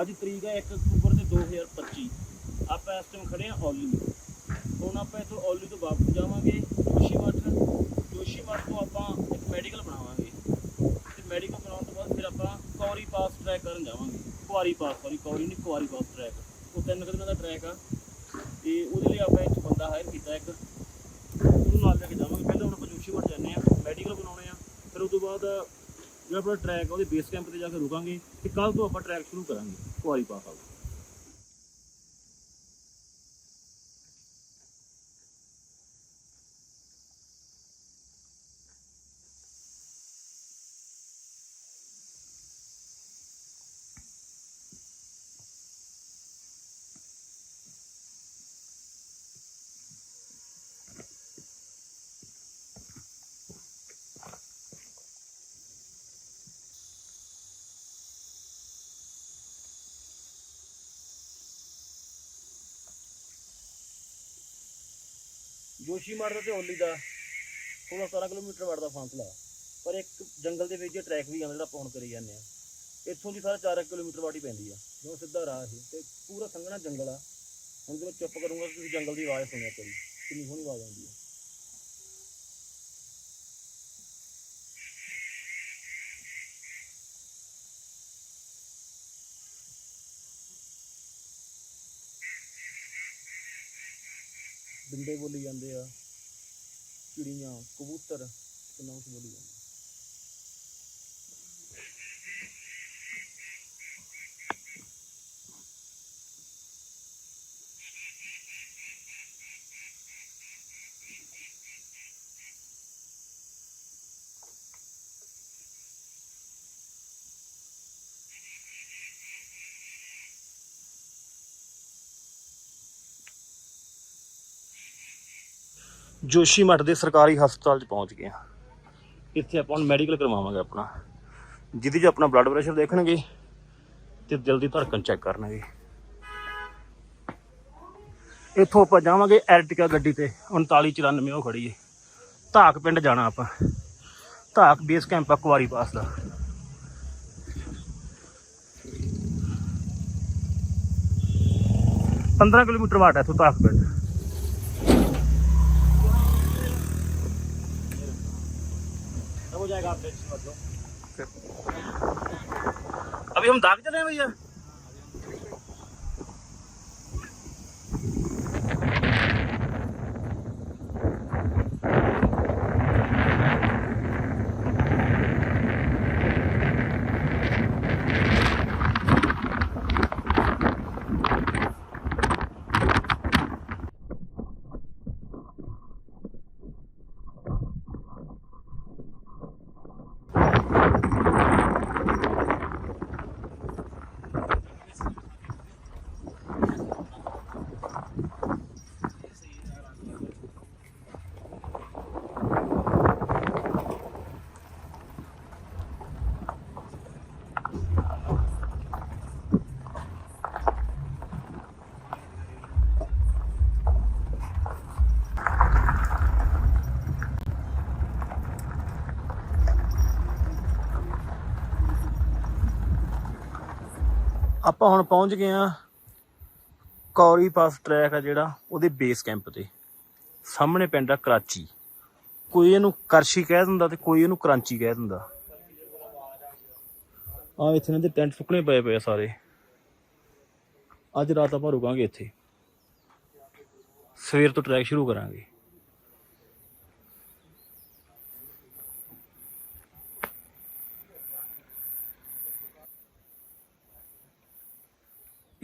ਅੱਜ ਤਰੀਕ ਹੈ 1 ਅਕਤੂਬਰ ਦੇ 2025 ਆਪਾਂ ਇਸ ਟਾਈਮ ਖੜੇ ਹਾਂ ਔਲੀ ਹੁਣ ਆਪਾਂ ਇੱਥੋਂ ਔਲੀ ਤੋਂ ਵਾਪਸ ਜਾਵਾਂਗੇ, ਜੋਸ਼ੀ ਮੱਠ। ਜੋਸ਼ੀ ਮੱਠ ਤੋਂ ਆਪਾਂ ਇੱਕ ਮੈਡੀਕਲ ਬਣਾਵਾਂਗੇ। ਤੇ ਮੈਡੀਕਲ ਬਣਾਉਣ ਤੋਂ ਬਾਅਦ ਫਿਰ ਆਪਾਂ ਕੌਰੀ ਪਾਸ ਟਰੈਕ ਕਰਨ ਜਾਵਾਂਗੇ। ਕੁਆਰੀ ਪਾਸ ਸੌਰੀ ਕੌਰੀ ਨਹੀਂ, ਕੁਆਰੀ ਪਾਸ ਟਰੈਕ ਉਹ ਤਿੰਨ ਕੁ ਦਾ ਟਰੈਕ ਆ। ਤੇ ਉਹਦੇ ਲਈ ਆਪਾਂ ਇੱਕ ਬੰਦਾ ਹਾਇਰ ਕੀਤਾ ਇੱਕ। ਉਹਨੂੰ ਨਾਲ ਲੈ ਕੇ ਜਾਵਾਂਗੇ। ਪਹਿਲਾਂ ਹੁਣ ਆਪਾਂ ਜੋਸ਼ੀ ਜੋਸ਼ੀਮਠ ਜਾਂਦੇ ਆ ਮੈਡੀਕਲ ਬਣਾਉਣੇ ਆ। ਫਿਰ ਉਸ ਤੋਂ ਬਾਅਦ ਜਿਹੜਾ ਆਪਣਾ ਟਰੈਕ ਆ ਉਹਦੇ ਬੇਸ ਕੈਂਪ ਤੇ ਜਾ ਕੇ ਰੁਕਾਂਗੇ ਤੇ ਕੱਲ ਤੋਂ ਆਪਾਂ ਟਰੈਕ ਸ਼ੁਰੂ ਕਰਾਂਗੇ, ਕੁਆਰੀ ਪਾਸ ਵਾਲਾ। ਜੋਸ਼ੀਮਠ ਦਾ ਤੇ ਔਲੀ ਦਾ 16 17 ਕਿਲੋਮੀਟਰ ਵੜ ਫਾਸਲਾ ਪਰ ਇੱਕ ਜੰਗਲ ਦੇ ਵਿੱਚ ਜੇ ਟਰੈਕ ਵੀ ਆਉਂਦਾ ਜਿਹੜਾ ਆਪਾਂ ਕਰੀ ਜਾਂਦੇ ਆ ਇੱਥੋਂ ਦੀ ਸਾਰਾ 4 ਕਿਲੋਮੀਟਰ ਵਾੜੀ ਪੈਂਦੀ ਆ। ਜਿਵੇਂ ਸਿੱਧਾ ਰਾਹ ਇਹ ਤੇ ਪੂਰਾ ਸੰਘਣਾ ਜੰਗਲ ਆ। ਹੁਣ ਜਦੋਂ ਚੁੱਪ ਕਰੂੰਗਾ ਤੁਸੀਂ ਜੰਗਲ ਦੀ ਆਵਾਜ਼ ਸੁਣਿਆ ਕਰੀ। ਕਿੰਨੀ ਸੋਹਣੀ ਆਵਾਜ਼ ਆਉਂਦੀ ਆ। ਬਿੰਦੇ ਬੋਲੀ ਜਾਂਦੇ ਆ ਚਿੜੀਆਂ ਕਬੂਤਰ ਕਿੰਨਾ ਕੁਛ ਬੋਲੀ ਜਾਂਦੇ ਜੋਸ਼ੀਮਠ ਦੇ ਸਰਕਾਰੀ ਹਸਪਤਾਲ 'ਚ ਪਹੁੰਚ ਗਏ ਹਾਂ। ਇੱਥੇ ਆਪਾਂ ਹੁਣ ਮੈਡੀਕਲ ਕਰਵਾਵਾਂਗੇ ਆਪਣਾ। ਜਿਹਦੇ 'ਚ ਆਪਣਾ ਬਲੱਡ ਪ੍ਰੈਸ਼ਰ ਦੇਖਣਗੇ ਤੇ ਦਿਲ ਦੀ ਧੜਕਣ ਚੈੱਕ ਕਰਨਗੇ। ਇੱਥੋਂ ਆਪਾਂ ਜਾਵਾਂਗੇ ਐਰਟਿਕਾ ਗੱਡੀ ਤੇ 3994 ਉਹ ਖੜੀ ਏ। ਧਾਕ ਪਿੰਡ ਜਾਣਾ ਆਪਾਂ। ਧਾਕ ਬੇਸ ਕੈਂਪ ਆ, ਕੁਵਾਰੀ ਪਾਸ ਦਾ। ਪੰਦਰਾਂ ਕਿਲੋਮੀਟਰ ਵਾਟ ਹੈ ਇੱਥੋਂ ਧਾਕ ਪਿੰਡ। अभी हम दाग चले हैं भैया ਆਪਾਂ ਹੁਣ ਪਹੁੰਚ ਗਏ ਆ ਕੌਰੀ ਪਾਸ ਟਰੈਕ ਆ ਜਿਹੜਾ, ਉਹਦੇ ਬੇਸ ਕੈਂਪ ਤੇ। ਸਾਹਮਣੇ ਪਿੰਡ ਆ ਕਰਾਚੀ। ਕੋਈ ਇਹਨੂੰ ਕਰਸ਼ੀ ਕਹਿ ਦਿੰਦਾ ਤੇ ਕੋਈ ਇਹਨੂੰ ਕਰਾਂਚੀ ਕਹਿ ਦਿੰਦਾ। ਆ ਇੱਥੇ ਇਹਨਾਂ ਦੇ ਟੈਂਟ ਸੁੱਕਣੇ ਪਏ ਪਏ ਆ ਸਾਰੇ। ਅੱਜ ਰਾਤ ਆਪਾਂ ਰੁਕਾਂਗੇ ਇੱਥੇ। ਸਵੇਰ ਤੋਂ ਟਰੈਕ ਸ਼ੁਰੂ ਕਰਾਂਗੇ।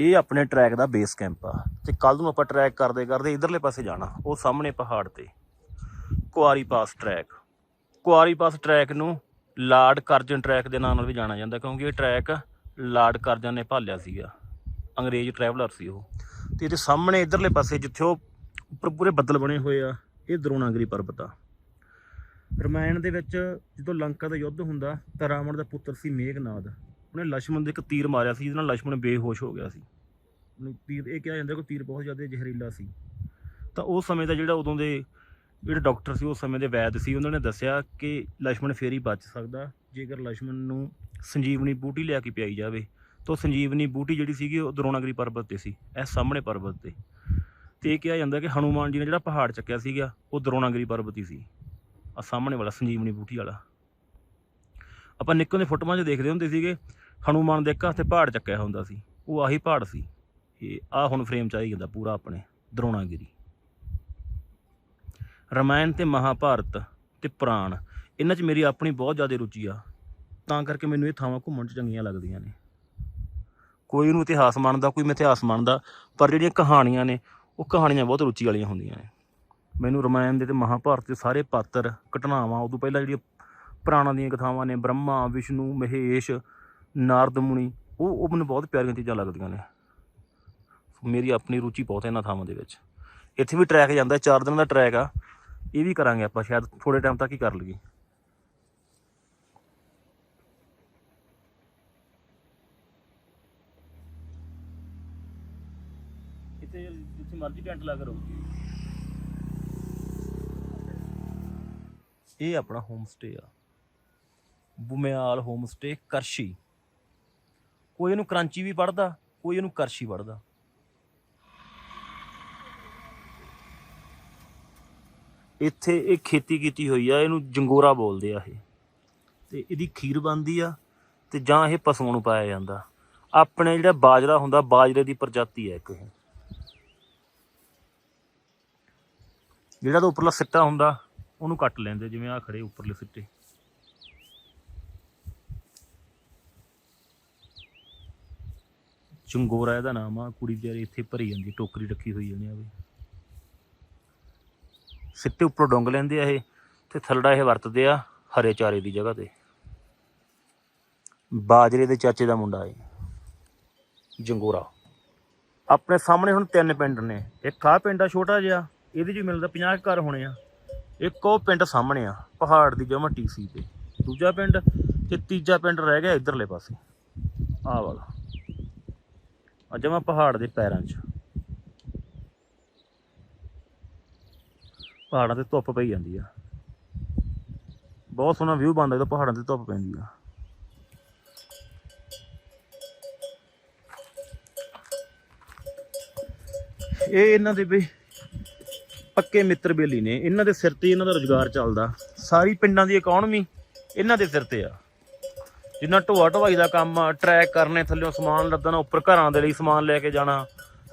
ਇਹ ਆਪਣੇ ਟਰੈਕ ਦਾ ਬੇਸ ਕੈਂਪ ਆ। ਤੇ ਕੱਲ ਨੂੰ ਆਪਾਂ ਟਰੈਕ ਕਰਦੇ ਕਰਦੇ ਇਧਰਲੇ ਪਾਸੇ ਜਾਣਾ। ਉਹ ਸਾਹਮਣੇ ਪਹਾੜ ਤੇ। Kuari pass track Kuari pass track ਨੂੰ ਲਾਰਡ ਕਰਜਨ ਟਰੈਕ ਦੇ ਨਾਂ ਨਾਲ ਵੀ ਜਾਣਿਆ ਜਾਂਦਾ ਕਿਉਂਕਿ ਇਹ ਟਰੈਕ ਲਾਰਡ ਕਰਜਨ ਨੇ ਭਾਲਿਆ ਸੀਗਾ। ਅੰਗਰੇਜ਼ ਟਰੈਵਲਰ ਸੀ ਉਹ। ਤੇ ਇਹਦੇ ਸਾਹਮਣੇ ਇਧਰਲੇ ਪਾਸੇ ਜਿੱਥੇ ਉਹ ਉੱਪਰ ਪੂਰੇ ਬੱਦਲ ਬਣੇ ਹੋਏ ਆ, ਇਹ ਦਰੋਣਾਗਰੀ ਪਰਬਤ ਆ। ਰਮਾਇਣ ਦੇ ਵਿੱਚ ਜਦੋਂ ਲੰਕਾ ਦਾ ਯੁੱਧ ਹੁੰਦਾ, ਤਾਂ ਰਾਵਣ ਦਾ ਪੁੱਤਰ ਸੀ ਮੇਘਨਾਦ। ਉਹਨੇ ਲక్ష్ਮਣ ਦੇ ਇੱਕ ਤੀਰ ਮਾਰਿਆ ਸੀ, ਜਿਹਦੇ ਨਾਲ ਲక్ష్ਮਣ ਬੇਹੋਸ਼ ਹੋ ਗਿਆ ਸੀ। ਉਹਨੂੰ ਤੀਰ, ਇਹ ਕਿਹਾ ਜਾਂਦਾ ਕਿ ਤੀਰ ਬਹੁਤ ਜ਼ਿਆਦਾ ਜ਼ਹਿਰੀਲਾ ਸੀ। ਤਾਂ ਉਸ ਸਮੇਂ ਦਾ ਜਿਹੜਾ ਉਦੋਂ ਦੇ ਜਿਹੜੇ ਡਾਕਟਰ ਸੀ, ਉਸ ਸਮੇਂ ਦੇ ਵੈਦ ਸੀ, ਉਹਨਾਂ ਨੇ ਦੱਸਿਆ ਕਿ ਲక్ష్ਮਣ ਫੇਰ ਹੀ ਬਚ ਸਕਦਾ, ਜੇਕਰ ਲక్ష్ਮਣ ਨੂੰ ਸੰਜੀਵਨੀ ਬੂਟੀ ਲਿਆ ਕੇ ਪਿਆਈ ਜਾਵੇ। ਤਾਂ ਸੰਜੀਵਨੀ ਬੂਟੀ ਜਿਹੜੀ ਸੀਗੀ, ਉਹ ਦਰੋਣਾਗਰੀ ਪਰਬਤ ਤੇ ਸੀ, ਇਹ ਸਾਹਮਣੇ ਪਰਬਤ ਤੇ। ਤੇ ਇਹ ਕਿਹਾ ਜਾਂਦਾ ਕਿ ਹਨੂਮਾਨ ਜੀ ਨੇ ਜਿਹੜਾ ਪਹਾੜ ਚੱਕਿਆ ਸੀਗਾ, ਉਹ ਦਰੋਣਾਗਰੀ ਪਰਬਤ ਹੀ ਸੀ। ਆ ਸਾਹਮਣੇ ਵਾਲਾ ਸੰਜੀਵਨੀ ਬੂਟੀ ਵਾਲਾ। ਆਪਾਂ ਨਿੱਕੋਂ ਦੇ ਫੋਟੋਆਂ 'ਚ ਦੇਖਦੇ ਹੁੰਦੇ ਸੀਗੇ ਹਨੂਮਾਨ ਦੇ ਇੱਕ ਹੱਥੇ ਪਹਾੜ ਚੱਕਿਆ ਹੁੰਦਾ ਸੀ। ਉਹ ਆਹੀ ਪਹਾੜ ਸੀ। ਇਹ ਆ ਹੁਣ ਫਰੇਮ ਚ ਆਈ ਜਾਂਦਾ ਪੂਰਾ ਆਪਣੇ ਦਰੋਣਾਗਿਰੀ। ਰਮਾਇਣ ਤੇ ਮਹਾਭਾਰਤ ਤੇ ਪੁਰਾਣ, ਇਹਨਾਂ 'ਚ ਮੇਰੀ ਆਪਣੀ ਬਹੁਤ ਜ਼ਿਆਦਾ ਰੁਚੀ ਆ। ਤਾਂ ਕਰਕੇ ਮੈਨੂੰ ਇਹ ਥਾਵਾਂ ਘੁੰਮਣ 'ਚ ਚੰਗੀਆਂ ਲੱਗਦੀਆਂ ਨੇ। ਕੋਈ ਇਹਨੂੰ ਇਤਿਹਾਸ ਮੰਨਦਾ, ਕੋਈ ਮਿਥਿਹਾਸ ਮੰਨਦਾ, ਪਰ ਜਿਹੜੀਆਂ ਕਹਾਣੀਆਂ ਨੇ, ਉਹ ਕਹਾਣੀਆਂ ਬਹੁਤ ਰੁਚੀ ਵਾਲੀਆਂ ਹੁੰਦੀਆਂ ਨੇ। ਮੈਨੂੰ ਰਮਾਇਣ ਦੇ ਤੇ ਮਹਾਭਾਰਤ ਦੇ ਸਾਰੇ ਪਾਤਰ, ਘਟਨਾਵਾਂ, ਉਦੋਂ ਪਹਿਲਾਂ ਜਿਹੜੀਆਂ ਪੁਰਾਣਾਂ ਦੀਆਂ ਕਥਾਵਾਂ ਨੇ, ਬ੍ਰਹਮਾ, ਵਿਸ਼ਨੂੰ, ਮਹੇਸ਼ ਨਾਰਦ ਮੁਨੀ ਉਹ ਉਹ ਮੈਨੂੰ ਬਹੁਤ ਪਿਆਰੀਆਂ ਚੀਜ਼ਾਂ ਲੱਗਦੀਆਂ ਨੇ। ਮੇਰੀ ਆਪਣੀ ਰੁਚੀ ਬਹੁਤ ਹੈ ਇਹਨਾਂ ਥਾਵਾਂ ਦੇ ਵਿੱਚ। ਇੱਥੇ ਵੀ ਟਰੈਕ ਜਾਂਦਾ 4 ਦਿਨ ਦਾ ਟਰੈਕ ਆ। ਇਹ ਵੀ ਕਰਾਂਗੇ ਆਪਾਂ ਸ਼ਾਇਦ ਥੋੜੇ ਟਾਈਮ ਤੱਕ ਹੀ ਕਰ ਲਈਏ। ਇੱਥੇ ਜਿੱਥੇ ਮਰਜ਼ੀ ਟੈਂਟ ਲਾ ਕੇ ਰਹੂਗੀ ਇਹ ਆਪਣਾ ਹੋਮ ਸਟੇ ਆ। ਬੁਮਿਆਲ ਹੋਮ ਸਟੇ ਕਰਸ਼ੀ। ਕੋਈ ਇਹਨੂੰ ਕਰਾਂਚੀ ਵੀ ਪੜਦਾ ਕੋਈ ਇਹਨੂੰ ਕਰਸ਼ੀ ਪੜਦਾ ਇੱਥੇ ਇਹ ਖੇਤੀ ਕੀਤੀ ਹੋਈ ਆ, ਇਹਨੂੰ ਜੰਗੋਰਾ ਬੋਲਦੇ ਆ ਇਹ। ਤੇ ਇਹਦੀ ਖੀਰ ਬਣਦੀ ਆ ਤੇ ਜਾਂ ਇਹ ਪਸ਼ੂਆਂ ਨੂੰ ਪਾਇਆ ਜਾਂਦਾ। ਆਪਣੇ ਜਿਹੜਾ ਬਾਜਰਾ ਹੁੰਦਾ, ਬਾਜਰੇ ਦੀ ਪ੍ਰਜਾਤੀ ਹੈ ਇੱਕ ਇਹ। ਜਿਹੜਾ ਤਾਂ ਉੱਪਰਲਾ ਸਿੱਟਾ ਹੁੰਦਾ, ਉਹਨੂੰ ਕੱਟ ਲੈਂਦੇ, ਜਿਵੇਂ ਆ ਖੜੇ ਉੱਪਰਲੇ ਸਿੱਟੇ। ਚੰਗੋਰਾ ਇਹਦਾ ਨਾਮ ਆ, ਕੁੜੀ ਵਿਚਾਰੀ ਇੱਥੇ ਭਰੀ ਜਾਂਦੀ, ਟੋਕਰੀ ਰੱਖੀ ਹੋਈ ਉਹਨੇ ਵੀ। ਸਿੱਟੇ ਉੱਪਰ ਡੋਂਗ ਲੈਂਦੇ ਆ ਇਹ, ਤੇ ਥੱਲੜਾ ਇਹ ਵਰਤਦੇ ਆ ਹਰੇ ਚਾਰੇ ਦੀ ਜਗ੍ਹਾ ਤੇ। ਬਾਜਰੇ ਦੇ ਚਾਚੇ ਦਾ ਮੁੰਡਾ ਏ ਜੰਗੋਰਾ। ਆਪਣੇ ਸਾਹਮਣੇ ਹੁਣ ਤਿੰਨ ਪਿੰਡ ਨੇ, ਇੱਕ ਆ ਪਿੰਡ ਆ ਛੋਟਾ ਜਿਹਾ, ਇਹਦੇ 'ਚ ਵੀ ਮਿਲਦਾ 50 ਘਰ ਹੋਣੇ ਆ। ਇੱਕ ਉਹ ਪਿੰਡ ਸਾਹਮਣੇ ਆ, ਪਹਾੜ ਦੀ ਜਮਾ ਟੀਸੀ ਤੇ। ਦੂਜਾ ਪਿੰਡ ਤੇ ਤੀਜਾ ਪਿੰਡ ਰਹਿ ਗਿਆ ਇਧਰਲੇ ਪਾਸੇ। ਆ ਵਾਲਾ। ਆ ਜਮਾ ਪਹਾੜ ਦੇ ਪੈਰਾਂ 'ਚ। ਪਹਾੜਾਂ ਤੇ ਧੁੱਪ ਪਈ ਜਾਂਦੀ ਆ। ਬਹੁਤ ਸੋਹਣਾ ਵਿਊ ਬਣਦਾ ਜਦੋਂ ਪਹਾੜਾਂ ਤੇ ਧੁੱਪ ਪੈਂਦੀ ਆ। ਇਹ ਇਹਨਾਂ ਦੇ ਵੀ ਪੱਕੇ ਮਿੱਤਰ ਬੇਲੀ ਨੇ। ਇਹਨਾਂ ਦੇ ਸਿਰ ਤੇ ਇਹਨਾਂ ਦਾ ਰੋਜ਼ਗਾਰ ਚੱਲਦਾ। ਸਾਰੀ ਪਿੰਡਾਂ ਦੀ ਇਕਨੋਮੀ ਇਹਨਾਂ ਦੇ ਸਿਰ ਤੇ ਆ। ਜਿੰਨਾ ਢੋਆ ਢਵਾਈ ਦਾ ਕੰਮ ਟਰੈਕ ਕਰਨੇ ਥੱਲੇੋਂ ਸਮਾਨ ਲੱਦਣਾ, ਉੱਪਰ ਘਰਾਂ ਦੇ ਲਈ ਸਮਾਨ ਲੈ ਕੇ ਜਾਣਾ,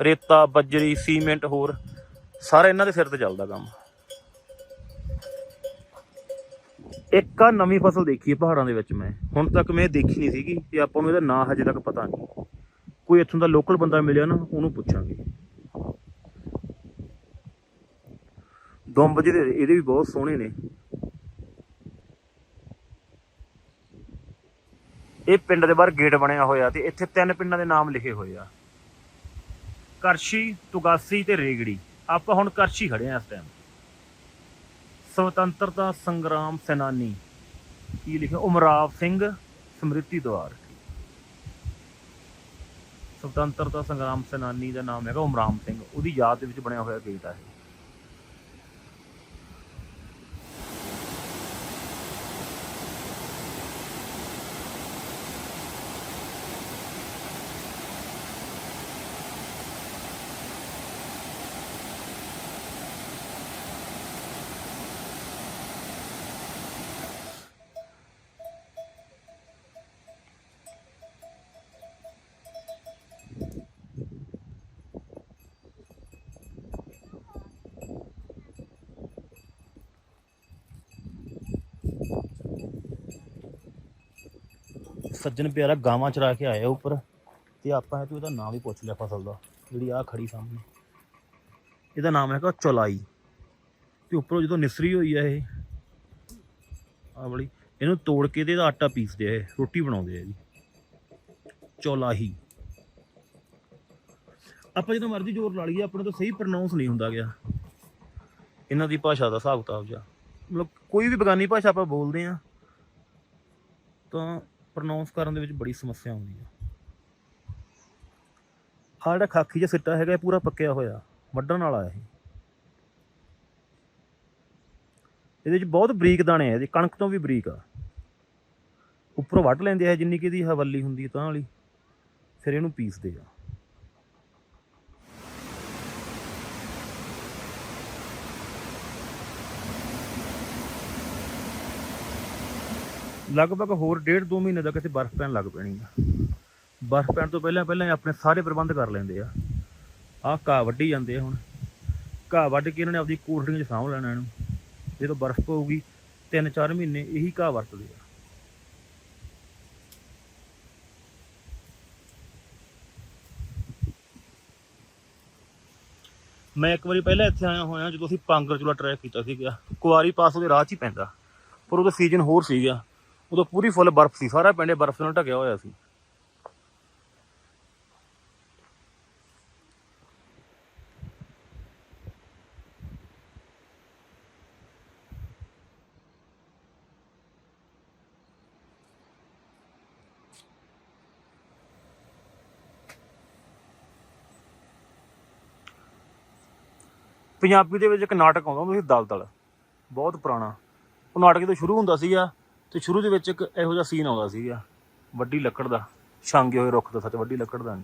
ਰੇਤਾ, ਬੱਜਰੀ, ਸੀਮੈਂਟ ਹੋਰ, ਸਾਰਾ ਇਹਨਾਂ ਦੇ ਸਿਰ ਤੇ ਚੱਲਦਾ ਕੰਮ। ਇੱਕ ਆ ਨਵੀਂ ਫਸਲ ਦੇਖੀ ਹੈ ਪਹਾੜਾਂ ਦੇ ਵਿੱਚ ਮੈਂ। ਹੁਣ ਤੱਕ ਮੈਂ ਦੇਖੀ ਨਹੀਂ ਸੀਗੀ ਤੇ ਆਪਾਂ ਨੂੰ ਇਹਦਾ ਨਾਂ ਹਜੇ ਤੱਕ ਪਤਾ ਨਹੀਂ। ਕੋਈ ਇੱਥੋਂ ਦਾ ਲੋਕਲ ਬੰਦਾ ਮਿਲਿਆ ਨਾ, ਉਹਨੂੰ ਪੁੱਛਾਂਗੇ। ਦੁੰਬ ਜਿਹੜੇ ਇਹਦੇ ਵੀ ਬਹੁਤ ਸੋਹਣੇ ਨੇ। ਇਹ ਪਿੰਡ ਦੇ ਬਾਹਰ ਗੇਟ ਬਣਿਆ ਹੋਇਆ ਤੇ ਇੱਥੇ ਤਿੰਨ ਪਿੰਡਾਂ ਦੇ ਨਾਮ ਲਿਖੇ ਹੋਏ ਆ। ਕਰਸ਼ੀ, ਤੁਗਾਸੀ ਤੇ ਰੇਗੜੀ। ਆਪਾਂ ਹੁਣ ਕਰਸ਼ੀ ਖੜੇ ਆ ਇਸ ਟਾਈਮ ਸੁਤੰਤਰਤਾ ਸੰਗਰਾਮ ਸੈਨਾਨੀ। ਕੀ ਲਿਖਿਆ? ਉਮਰਾਵ ਸਿੰਘ ਸਮ੍ਰਿਤੀ ਦਵਾਰ। ਸੁਤੰਤਰਤਾ ਸੰਗਰਾਮ ਸੈਨਾਨੀ ਦਾ ਨਾਮ ਹੈਗਾ ਉਮਰਾਮ ਸਿੰਘ। ਉਹਦੀ ਯਾਦ ਦੇ ਵਿੱਚ ਬਣਿਆ ਹੋਇਆ ਗੇਟ ਆ ਇਹ। ਸੱਜਣ ਪਿਆਰਾ ਗਾਵਾਂ ਚਰਾ ਕੇ ਆਇਆ ਉੱਪਰ ਤੇ ਆਪਾਂ ਤੂੰ ਇਹਦਾ ਨਾਮ ਵੀ ਪੁੱਛ ਲਿਆ ਫਸਲ ਦਾ, ਜਿਹੜੀ ਆ ਖੜੀ ਸਾਹਮਣੇ। ਇਹਦਾ ਨਾਮ ਹੈਗਾ ਚੌਲਾਈ। ਤੇ ਉੱਪਰੋਂ ਜਦੋਂ ਨਿਸਰੀ ਹੋਈ ਆ ਇਹ ਆ ਵਾਲੀ, ਇਹਨੂੰ ਤੋੜ ਕੇ ਤੇ ਇਹਦਾ ਆਟਾ ਪੀਸਦੇ ਆ ਇਹ, ਰੋਟੀ ਬਣਾਉਂਦੇ ਆ ਜੀ ਚੌਲਾਹੀ। ਆਪਾਂ ਜਦੋਂ ਮਰਜ਼ੀ ਜ਼ੋਰ ਲਾ ਲਈਏ, ਆਪਣੇ ਤੋਂ ਸਹੀ ਪ੍ਰੋਨਾਂਸ ਨਹੀਂ ਹੁੰਦਾ ਗਿਆ। ਇਹਨਾਂ ਦੀ ਭਾਸ਼ਾ ਦਾ ਹਿਸਾਬ ਕਿਤਾਬ ਜਿਹਾ। ਮਤਲਬ ਕੋਈ ਵੀ ਬਗਾਨੀ ਭਾਸ਼ਾ ਆਪਾਂ ਬੋਲਦੇ ਆ ਤਾਂ ਪ੍ਰੋਨਾਂਸ ਕਰਨ ਦੇ ਵਿੱਚ ਬੜੀ ਸਮੱਸਿਆ ਆਉਂਦੀ ਆ। ਆਹ ਜਿਹੜਾ ਖਾਕੀ ਜਿਹਾ ਸਿੱਟਾ ਹੈਗਾ, ਇਹ ਪੂਰਾ ਪੱਕਿਆ ਹੋਇਆ, ਵੱਢਣ ਵਾਲਾ ਇਹ। ਇਹਦੇ ਵਿੱਚ ਬਹੁਤ ਬਰੀਕ ਦਾਣੇ ਆ, ਇਹਦੇ ਕਣਕ ਤੋਂ ਵੀ ਬਰੀਕ ਆ। ਉੱਪਰੋਂ ਵੱਢ ਲੈਂਦੇ ਆ, ਜਿੰਨੀ ਕਿ ਇਹਦੀ ਹਵੱਲੀ ਹੁੰਦੀ ਹੈ ਤਾਂ ਵਾਲੀ। ਫਿਰ ਇਹਨੂੰ ਪੀਸਦੇ ਆ। ਲਗਭਗ ਹੋਰ ਡੇਢ ਦੋ ਮਹੀਨੇ ਤੱਕ ਇੱਥੇ ਬਰਫ਼ ਪੈਣ ਲੱਗ ਪੈਣੀ ਆ। ਬਰਫ਼ ਪੈਣ ਤੋਂ ਪਹਿਲਾਂ ਪਹਿਲਾਂ ਇਹ ਆਪਣੇ ਸਾਰੇ ਪ੍ਰਬੰਧ ਕਰ ਲੈਂਦੇ ਆ। ਆਹ ਘਾਹ ਵੱਢੀ ਜਾਂਦੇ ਆ ਹੁਣ। ਘਾਹ ਵੱਢ ਕੇ ਇਹਨਾਂ ਨੇ ਆਪਦੀ ਕੋਠੜੀਆਂ 'ਚ ਸਾਂਭ ਲੈਣਾ ਇਹਨੂੰ। ਜਦੋਂ ਬਰਫ਼ ਪਊਗੀ 3-4 ਮਹੀਨੇ ਇਹੀ ਘਾਹ ਵਰਤਦੇ ਆ। ਮੈਂ ਇੱਕ ਵਾਰੀ ਪਹਿਲਾਂ ਇੱਥੇ ਆਇਆ ਹੋਇਆ ਜਦੋਂ ਅਸੀਂ ਪਾਂਗਰ ਚੂਲਾ ਟਰੈਕ ਕੀਤਾ ਸੀਗਾ। ਕੁਆਰੀ ਪਾਸ ਉਹਦੇ ਰਾਹ 'ਚ ਹੀ ਪੈਂਦਾ। ਪਰ ਉਹਦਾ ਸੀਜ਼ਨ ਹੋਰ ਸੀਗਾ। ਉਦੋਂ ਪੂਰੀ ਫੁੱਲ ਬਰਫ਼ ਸੀ, ਸਾਰਾ ਪਿੰਡ ਬਰਫ਼ ਨਾਲ ਢਕਿਆ ਹੋਇਆ ਸੀ। ਪੰਜਾਬੀ ਦੇ ਵਿੱਚ ਇੱਕ ਨਾਟਕ ਆਉਂਦਾ ਹੁੰਦਾ ਸੀ, ਦਲਦਲ, ਬਹੁਤ ਪੁਰਾਣਾ। ਉਹ ਨਾਟਕ ਤੋਂ ਸ਼ੁਰੂ ਹੁੰਦਾ ਸੀਗਾ ਤੇ ਸ਼ੁਰੂ ਦੇ ਵਿੱਚ ਇੱਕ ਇਹੋ ਜਿਹਾ ਸੀਨ ਆਉਂਦਾ ਸੀਗਾ, ਵੱਡੀ ਲੱਕੜ ਦਾ, ਛਾਂਗੇ ਹੋਏ ਰੁੱਖ ਦਾ ਸੱਚ ਵੱਡੀ ਲੱਕੜ ਦਾ। ਨਹੀਂ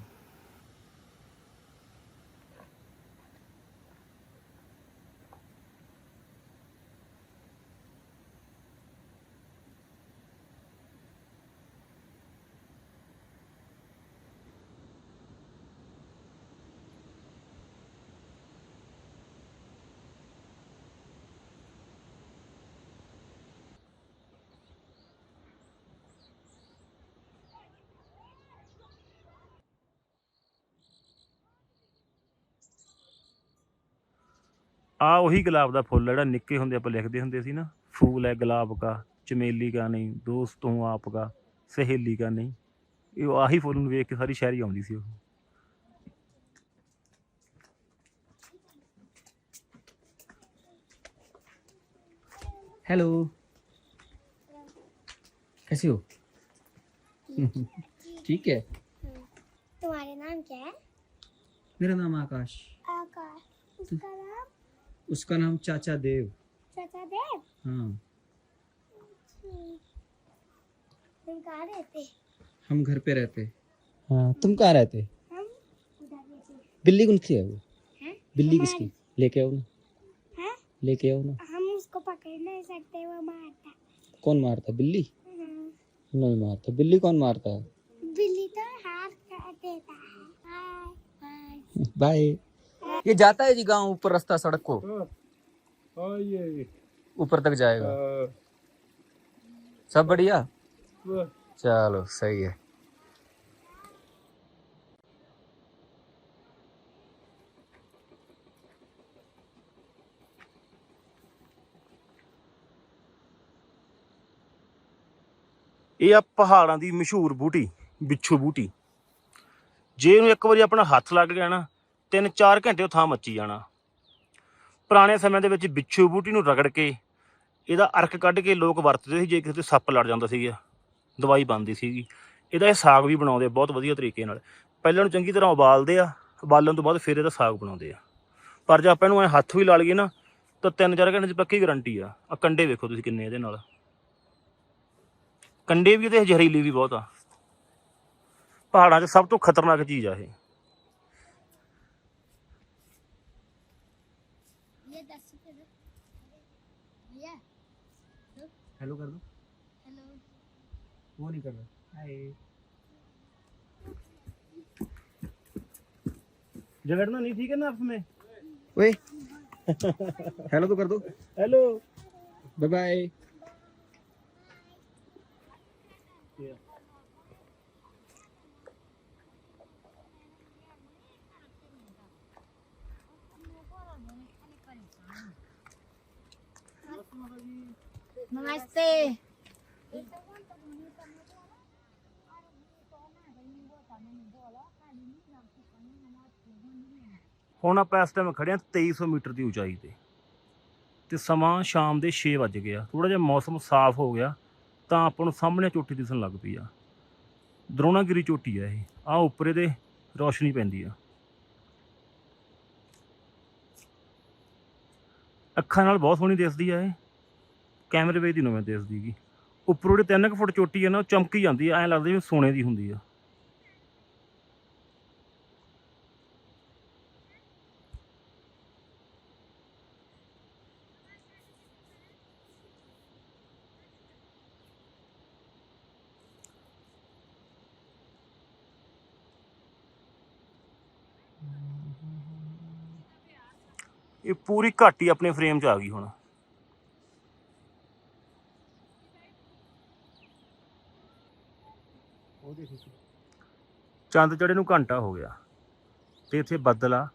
ਆ ਉਹੀ ਗੁਲਾਬ ਦਾ ਫੁੱਲ ਆ ਜਿਹੜਾ ਨਿੱਕੇ ਹੁੰਦੇ ਆਪਾਂ ਲਿਖਦੇ ਹੁੰਦੇ ਸੀ ਨਾ ਫੂਲ ਹੈ ਗੁਲਾਬ ਕਾ ਚਮੇਲੀ ਕਾ ਨਹੀਂ ਦੋਸਤ ਹੂੰ ਆਪ ਕਾ ਸਹੇਲੀ ਕਾ ਨਹੀਂ ਇਹ ਉਹ ਆਹੀ ਫੁੱਲ ਨੂੰ ਵੇਖ ਕੇ ਸਾਰੀ ਸ਼ਾਇਰੀ ਆਉਂਦੀ ਸੀ ਉਹ हेलो कैसी हो ठीक है तुम्हारा नाम क्या है मेरा नाम आकाश आकाश उसका नाम उसका नाम चाचा देव। चाचा देव? हाँ। तुम कहाँ रहते? हम घर पे रहते। हाँ तुम कहाँ रहते? हम बिल्ली कौन सी है वो? हैं? बिल्ली किसकी? लेके आओ ना। लेके आओ ना। हम उसको पकड़ नहीं सकते वो मारता। कौन मारता बिल्ली? हाँ। नहीं मारता। बिल्ली कौन मारता? है बिल्ली तो काट देता है। बाय बाय ये जाता है जी गांव ऊपर रास्ता सड़क को हाँ ये ऊपर तक जाएगा आ, सब बढ़िया वह चलो सही है ਇਹ ਆ ਪਹਾੜਾਂ ਦੀ ਮਸ਼ਹੂਰ ਬੂਟੀ ਬਿੱਛੂ ਬੂਟੀ ਜੇ ਇਹਨੂੰ ਇੱਕ ਵਾਰੀ ਆਪਣਾ ਹੱਥ ਲੱਗ ਗਿਆ ਨਾ 3-4 ਘੰਟੇ ਉਹ ਥਾਂ ਮੱਚੀ ਜਾਣਾ। ਪੁਰਾਣੇ ਸਮੇਂ ਦੇ ਵਿੱਚ ਬਿੱਛੂ ਬੂਟੀ ਨੂੰ ਰਗੜ ਕੇ, ਇਹਦਾ ਅਰਕ ਕੱਢ ਕੇ ਲੋਕ ਵਰਤਦੇ ਸੀ, ਜੇ ਕਿਸੇ ਤੇ ਸੱਪ ਲੜ ਜਾਂਦਾ ਸੀਗਾ। ਦਵਾਈ ਬਣਦੀ ਸੀਗੀ। ਇਹਦਾ ਇਹ ਸਾਗ ਵੀ ਬਣਾਉਂਦੇ ਬਹੁਤ ਵਧੀਆ ਤਰੀਕੇ ਨਾਲ। ਪਹਿਲਾਂ ਨੂੰ ਚੰਗੀ ਤਰ੍ਹਾਂ ਉਬਾਲਦੇ ਆ, ਉਬਾਲਣ ਤੋਂ ਬਾਅਦ ਫਿਰ ਇਹਦਾ ਸਾਗ ਬਣਾਉਂਦੇ ਆ। ਪਰ ਜੇ ਆਪਾਂ ਇਹਨੂੰ ਐ ਹੱਥ ਵੀ ਲਾ ਲਈਏ ਨਾ, ਤਾਂ 3-4 ਘੰਟੇ ਦੀ ਪੱਕੀ ਗਾਰੰਟੀ ਆ। ਆ ਕੰਡੇ ਵੇਖੋ ਤੁਸੀਂ ਕਿੰਨੇ ਇਹਦੇ ਨਾਲ। ਕੰਡੇ ਵੀ ਇਹਦੇ ਜ਼ਹਿਰੀਲੀ ਵੀ ਬਹੁਤ ਆ। ਪਹਾੜਾਂ 'ਚ ਸਭ ਤੋਂ ਖਤਰਨਾਕ ਚੀਜ਼ ਆ ਇਹ। हेलो कर दो। हेलो वो नहीं कर रहा। हाय झगड़ना नहीं ठीक है ना आपस में? ओए। हेलो तो कर दो। हेलो बाय बाय नमस्ते ਹੁਣ ਆਪਾਂ ਇਸ ਟਾਈਮ ਖੜੇ ਆ 2300 ਮੀਟਰ ਦੀ ਉਚਾਈ ਤੇ ਤੇ ਸਮਾਂ ਸ਼ਾਮ ਦੇ 6 ਵਜ ਗਿਆ ਥੋੜਾ ਜਿਹਾ ਮੌਸਮ ਸਾਫ਼ ਹੋ ਗਿਆ ਤਾਂ ਆਪਾਂ ਨੂੰ ਸਾਹਮਣੇ ਚੋਟੀ ਦਿਸਣ ਲੱਗ ਪਈ ਆ ਦਰੋਣਾਗਿਰੀ ਚੋਟੀ ਆ ਇਹ ਆ ਉੱਪਰ ਇਹਦੇ ਰੋਸ਼ਨੀ ਪੈਂਦੀ ਆ ਅੱਖਾਂ ਨਾਲ ਬਹੁਤ ਸੋਹਣੀ ਦਿਸਦੀ ਆ ਇਹ ਕੈਮਰੇ ਵੇਚ ਦੀ ਮੈਂ ਦੇਸਦੀ ਗੀ। ਉੱਪਰੋਂ ਜਿਹੜੀ 3 ਫੁੱਟ ਚੋਟੀ ਹੈ ਨਾ, ਉਹ ਚਮਕੀ ਜਾਂਦੀ ਐ ਐਂ ਲੱਗਦਾ ਜਿਵੇਂ ਸੋਨੇ ਦੀ ਹੁੰਦੀ ਆ। ਇਹ ਪੂਰੀ ਘਾਟੀ ਆਪਣੇ ਫਰੇਮ 'ਚ ਆ ਗਈ ਹੁਣ। ਚੰਦ ਚੜੇ ਨੂੰ ਘੰਟਾ ਹੋ ਗਿਆ ਤੇ ਇੱਥੇ ਬੱਦਲ ਆ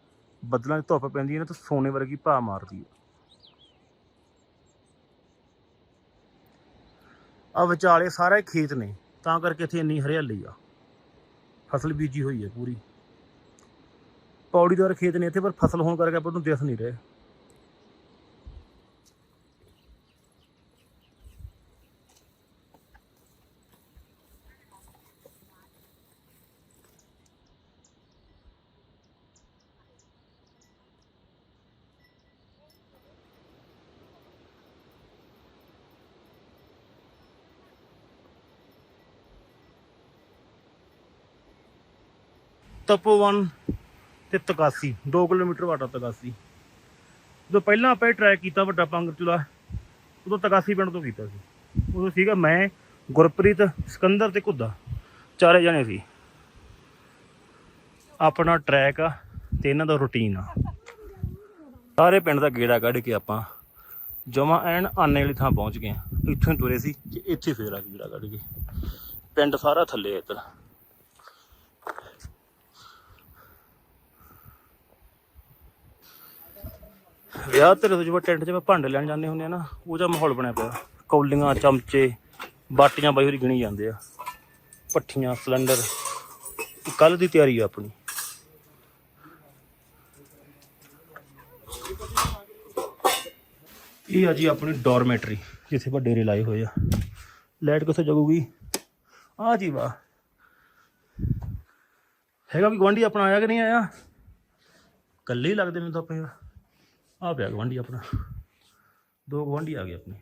ਬੱਦਲਾਂ 'ਚ ਧੁੱਪ ਪੈਂਦੀ ਹੈ ਨਾ ਤਾਂ ਸੋਨੇ ਵਰਗੀ ਭਾ ਮਾਰਦੀ ਹੈ। ਆ ਵਿਚਾਲੇ ਸਾਰੇ ਖੇਤ ਨੇ, ਤਾਂ ਕਰਕੇ ਇੱਥੇ ਇੰਨੀ ਹਰਿਆਲੀ ਆ। ਫਸਲ ਬੀਜੀ ਹੋਈ ਹੈ ਪੂਰੀ। ਪੌੜੀਦਾਰ ਖੇਤ ਨੇ ਇੱਥੇ, ਪਰ ਫਸਲ ਹੋਣ ਕਰਕੇ ਆਪਾਂ ਨੂੰ ਦਿਸ ਨਹੀਂ ਰਹੇ। ਤਪੋਵਨ ਤੇ ਤਕਾਸੀ 2 ਕਿਲੋਮੀਟਰ ਵਾਟਾ ਤਕਾਸੀ। ਜਦੋਂ ਪਹਿਲਾਂ ਆਪਾਂ ਇਹ ਟਰੈਕ ਕੀਤਾ ਵੱਡਾ ਪੰਗਰ ਚੁਲਾ, ਉਦੋਂ ਤਕਾਸੀ ਪਿੰਡ ਤੋਂ ਕੀਤਾ ਸੀ। ਉਦੋਂ ਸੀਗਾ ਮੈਂ, ਗੁਰਪ੍ਰੀਤ, ਸਿਕੰਦਰ ਤੇ ਘੁੱਦਾ, ਚਾਰੇ ਜਣੇ ਸੀ। ਆਪਣਾ ਟਰੈਕ ਆ ਤੇ ਇਹਨਾਂ ਦਾ ਰੁਟੀਨ ਆ। ਸਾਰੇ ਪਿੰਡ ਦਾ ਗੇੜਾ ਕੱਢ ਕੇ ਆਪਾਂ ਜਮਾ ਐਨ ਆਨੇ ਵਾਲੀ ਥਾਂ ਪਹੁੰਚ ਗਏ ਇੱਥੋਂ ਹੀ ਤੁਰੇ ਸੀ ਕਿ ਇੱਥੇ ਫੇਰ ਆ ਗੇੜਾ ਕੱਢ ਕੇ। ਪਿੰਡ ਸਾਰਾ ਥੱਲੇ ਇੱਧਰ। ਵਿਆਹ ਤੇ ਜਦੋਂ ਜਿਵੇਂ ਟੈਂਟ 'ਚ ਆਪਾਂ ਭਾਂਡੇ ਲੈਣ ਜਾਂਦੇ ਹੁੰਦੇ ਆ ਨਾ, ਉਹ ਜਿਹਾ ਮਾਹੌਲ ਬਣਿਆ ਪਿਆ। ਕੌਲੀਆਂ, ਚਮਚੇ, ਬਾਟੀਆਂ ਬਾਈ ਹੋਰੀ ਗਿਣੀ ਜਾਂਦੇ ਆ। ਪੱਠੀਆਂ, ਸਿਲੰਡਰ ਕੱਲ ਦੀ ਤਿਆਰੀ ਆ ਆਪਣੀ। ਇਹ ਆ ਜੀ ਆਪਣੀ ਡੋਰਮੈਟਰੀ, ਜਿੱਥੇ ਆਪਾਂ ਡੇਰੇ ਲਾਏ ਹੋਏ ਆ। ਲਾਈਟ ਕਿੱਥੇ ਜਗੂਗੀ? ਆ ਜੀ ਵਾਹ। ਹੈਗਾ ਵੀ ਗਵਾਂਢੀ ਆਪਣਾ ਆਇਆ ਕਿ ਨਹੀਂ ਆਇਆ? ਕੱਲੇ ਹੀ ਲੱਗਦੇ ਮੈਨੂੰ ਤਾਂ ਪਿਆ ਆ ਪਿਆ ਗਵਾਂਢੀ ਆਪਣਾ। ਦੋ ਗਵਾਂਢੀ ਆ ਗਏ ਆਪਣੇ।